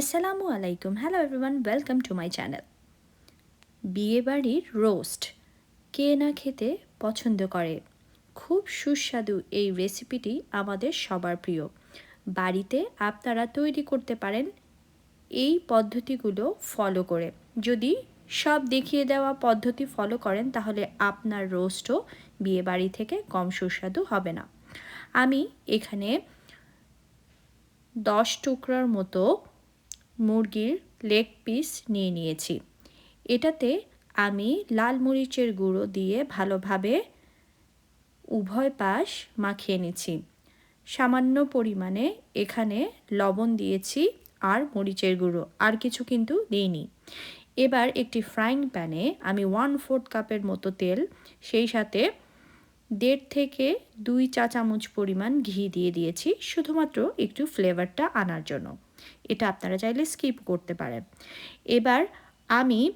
আসসালামু আলাইকুম hello everyone welcome to my channel বিয়েবাড়ির রোস্ট কে না খেতে পছন্দ করে? খুব সুস্বাদু এই রেসিপিটি আমাদের সবার প্রিয়। বাড়িতে আপনারা তৈরি করতে পারেন এই পদ্ধতিগুলো ফলো করে। যদি সব দেখিয়ে দেওয়া পদ্ধতি ফলো করেন, তাহলে আপনার রোস্টও বিয়েবাড়ি থেকে কম সুস্বাদু হবে না। আমি এখানে দশ টুকরার মতো মুরগির লেগ পিস নিয়ে নিয়েছি। এটাতে আমি লাল মরিচের গুঁড়ো দিয়ে ভালোভাবে উভয় পাশ মাখিয়ে নিচ্ছি। সামান্য পরিমাণে এখানে লবণ দিয়েছি আর মরিচের গুঁড়ো, আর কিছু কিন্তু দিইনি। এবার একটি ফ্রাইং প্যানে আমি ওয়ান ফোর্থ কাপের মতো তেল, সেই সাথে দেড় থেকে দুই চা চামচ পরিমাণ ঘি দিয়ে দিয়েছি, শুধুমাত্র একটু ফ্লেভারটা আনার জন্য। এটা আপনারা চাইলে স্কিপ করতে পারেন। এবার আমি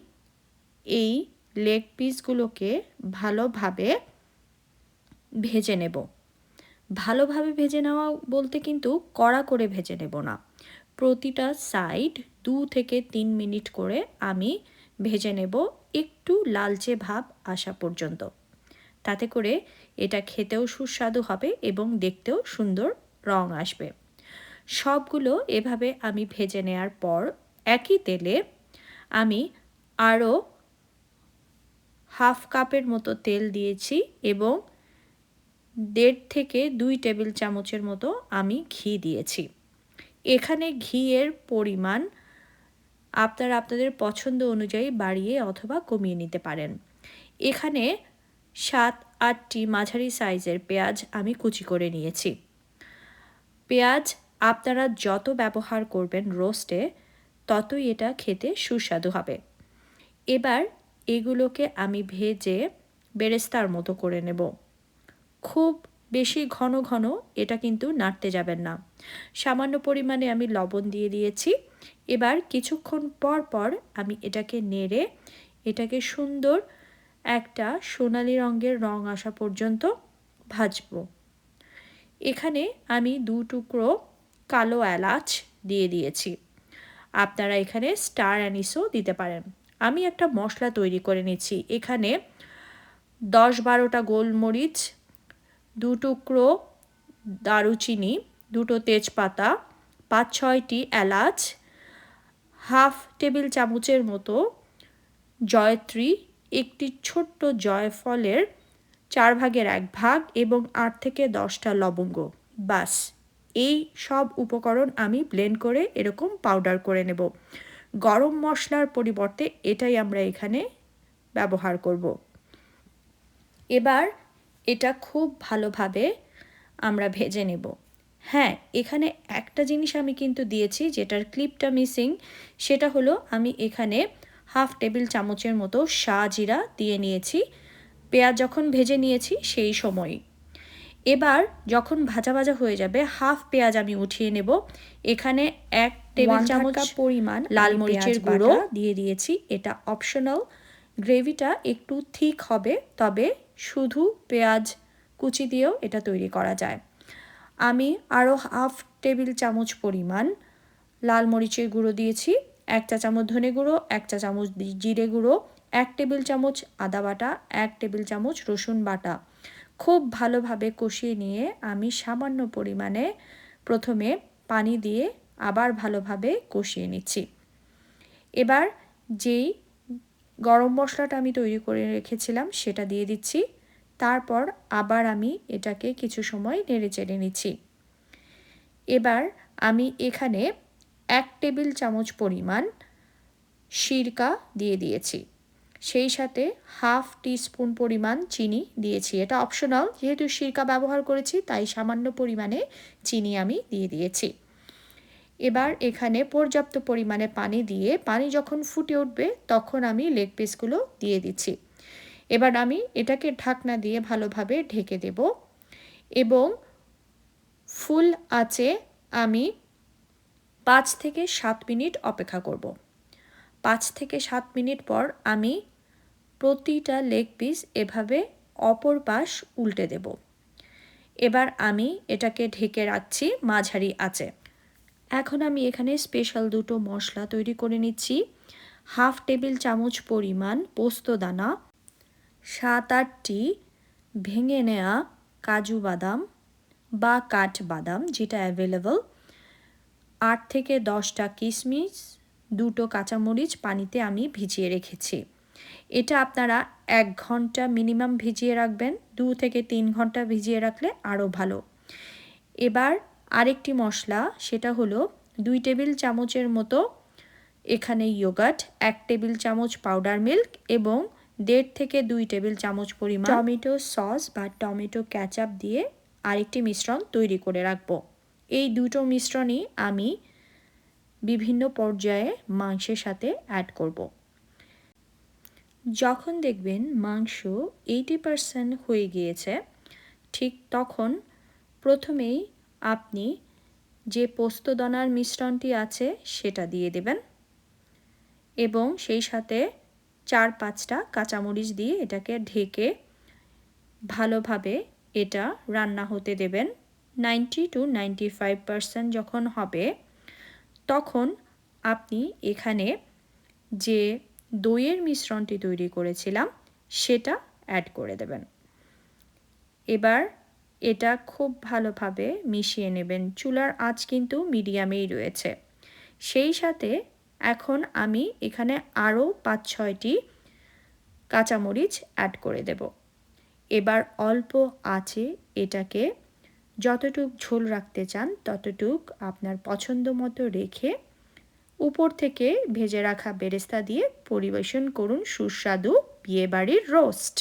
এই লেগ পিসগুলোকে ভালোভাবে ভেজে নেব। ভালোভাবে ভেজে নেওয়া বলতে কিন্তু কড়া করে ভেজে নেব না। প্রতিটা সাইড দু থেকে তিন মিনিট করে আমি ভেজে নেব একটু লালচে ভাব আসা পর্যন্ত। তাতে করে এটা খেতেও সুস্বাদু হবে এবং দেখতেও সুন্দর রং আসবে। সবগুলো এভাবে আমি ভেজে নেওয়ার পর একই তেলে আমি আরও হাফ কাপের মতো তেল দিয়েছি এবং দেড় থেকে দুই টেবিল চামচের মতো আমি ঘি দিয়েছি। এখানে ঘিয়ের পরিমাণ আপনারা আপনাদের পছন্দ অনুযায়ী বাড়িয়ে অথবা কমিয়ে নিতে পারেন। এখানে সাত, আটটি মাঝারি সাইজের পেঁয়াজ আমি কুচি করে নিয়েছি। পেঁয়াজ আপনারা যত ব্যবহার করবেন রোস্টে, ততই এটা খেতে সুস্বাদু হবে। এবার এগুলোকে আমি ভেজে বেরেস্তার মতো করে নেব। খুব বেশি ঘন ঘন এটা কিন্তু নাড়তে যাবেন না। সামান্য পরিমাণে আমি লবণ দিয়ে দিয়েছি। এবার কিছুক্ষণ পর পর আমি এটাকে নেড়ে, এটাকে সুন্দর একটা সোনালি রঙের রং আসা পর্যন্ত ভাজব। এখানে আমি দু টুকরো কালো এলাচ দিয়ে দিয়েছি। আপনারা এখানে স্টার অ্যানিসও দিতে পারেন। আমি একটা মশলা তৈরি করে নিচ্ছি। এখানে দশ বারোটা গোলমরিচ, দু টুকরো দারুচিনি, দুটো তেজপাতা পাঁচ ছয়টি এলাচ, হাফ টেবিল চামচের মতো জয়ত্রী, একটি ছোট্ট জয়ফলের চার ভাগের এক ভাগ এবং আট থেকে দশটা লবঙ্গ। বাস এই সব উপকরণ আমি ব্লেন্ড করে এরকম পাউডার করে নেব। গরম মশলার পরিবর্তে এটাই আমরা এখানে ব্যবহার করব। এবার এটা খুব ভালোভাবে আমরা ভেজে নেব। হ্যাঁ এখানে একটা জিনিস আমি কিন্তু দিয়েছি যেটার ক্লিপটা মিসিং সেটা হলো আমি এখানে হাফ টেবিল চামচের মতো শাহ জিরা দিয়ে নিয়েছি। পেঁয়াজ যখন ভেজে নিয়েছি সেই সময়ই এবার যখন ভাজা ভাজা হয়ে যাবে হাফ পেঁয়াজ আমি উঠিয়ে নেব। এখানে এক টেবিল চামচ পরিমাণ লাল মরিচের গুঁড়ো দিয়ে দিয়েছি। এটা অপশনাল গ্রেভিটা একটু থিক হবে তবে শুধু পেঁয়াজ কুচি দিয়েও এটা তৈরি করা যায়। আমি আরও হাফ টেবিল চামচ পরিমাণ লাল মরিচের গুঁড়ো দিয়েছি। এক চা চামচ ধনে গুঁড়ো এক চা চামচ জিরে গুঁড়ো এক টেবিল চামচ আদা বাটা এক টেবিল চামচ রসুন বাটা। খুব ভালোভাবে কষিয়ে নিয়ে আমি সামান্য পরিমাণে প্রথমে পানি দিয়ে আবার ভালোভাবে কষিয়ে নিচ্ছি। এবার যেই গরম মশলাটা আমি তৈরি করে রেখেছিলাম সেটা দিয়ে দিচ্ছি। তারপর আবার আমি এটাকে কিছু সময় নেড়ে চেড়ে নিচ্ছি। এবার আমি এখানে এক টেবিল চামচ পরিমাণ সিরকা দিয়ে দিয়েছি। সেই সাথে হাফ টিস্পুন পরিমাণ চিনি দিয়েছি। এটা অপশনাল যেহেতু সিরকা ব্যবহার করেছি, তাই সামান্য পরিমাণে চিনি আমি দিয়ে দিয়েছি। এবার এখানে পর্যাপ্ত পরিমাণে পানি দিয়ে, পানি যখন ফুটে উঠবে, তখন আমি লেগ পিসগুলো দিয়ে দিচ্ছি। এবার আমি এটাকে ঢাকনা দিয়ে ভালোভাবে ঢেকে দেব এবং ফুল আছে আমি পাঁচ থেকে সাত মিনিট অপেক্ষা করব। পাঁচ থেকে সাত মিনিট পর আমি প্রতিটা লেগ পিস এভাবে অপর পাশ উল্টে দেব। এবার আমি এটাকে ঢেকে রাখছি, মাঝারি আছে এখন আমি এখানে স্পেশাল দুটো মশলা তৈরি করে নিচ্ছি। হাফ টেবিল চামচ পরিমাণ পোস্তদানা সাত আটটি ভেঙে নেওয়া কাজু বাদাম বা কাঠ বাদাম যেটা অ্যাভেলেবল আট থেকে দশটা কিশমিশ দুটো কাঁচামরিচ পানিতে আমি ভিজিয়ে রেখেছি। এটা আপনারা এক ঘণ্টা মিনিমাম ভিজিয়ে রাখবেন, দু থেকে তিন ঘণ্টা ভিজিয়ে রাখলে আরও ভালো। এবার আরেকটি মশলা, সেটা হলো দুই টেবিল চামচের মতো এখানে ইয়োগাট এক টেবিল চামচ পাউডার মিল্ক এবং দেড় থেকে দুই টেবিল চামচ পরিমাণ টমেটো সস বা টমেটো ক্যাচাপ দিয়ে আরেকটি মিশ্রণ তৈরি করে রাখব। এই দুটো মিশ্রণই আমি বিভিন্ন পর্যায়ে মাংসের সাথে অ্যাড করব। যখন দেখবেন মাংস এইটি পারসেন্ট হয়ে গিয়েছে, ঠিক তখন প্রথমেই আপনি যে পোস্তদানার মিশ্রণটি আছে সেটা দিয়ে দেবেন এবং সেই সাথে চার পাঁচটা কাঁচামরিচ দিয়ে এটাকে ঢেকে ভালোভাবে এটা রান্না হতে দেবেন নাইনটি টু নাইনটি ফাইভ যখন হবে তখন আপনি এখানে যে দইয়ের মিশ্রণটি তৈরি করেছিলাম, সেটা অ্যাড করে দেবেন। এবার এটা খুব ভালোভাবে মিশিয়ে নেবেন। চুলার আঁচ কিন্তু মিডিয়ামেই রয়েছে। সেই সাথে এখন আমি এখানে আরও পাঁচ ছয়টি কাঁচামরিচ অ্যাড করে দেব। এবার অল্প আছে এটাকে যতটুক ঝোল রাখতে চান, ততটুক আপনার পছন্দ মতো রেখে উপর থেকে ভেজে রাখা বেরেস্তা দিয়ে পরিবেশন করুন সুস্বাদু বিয়েবাড়ির রোস্ট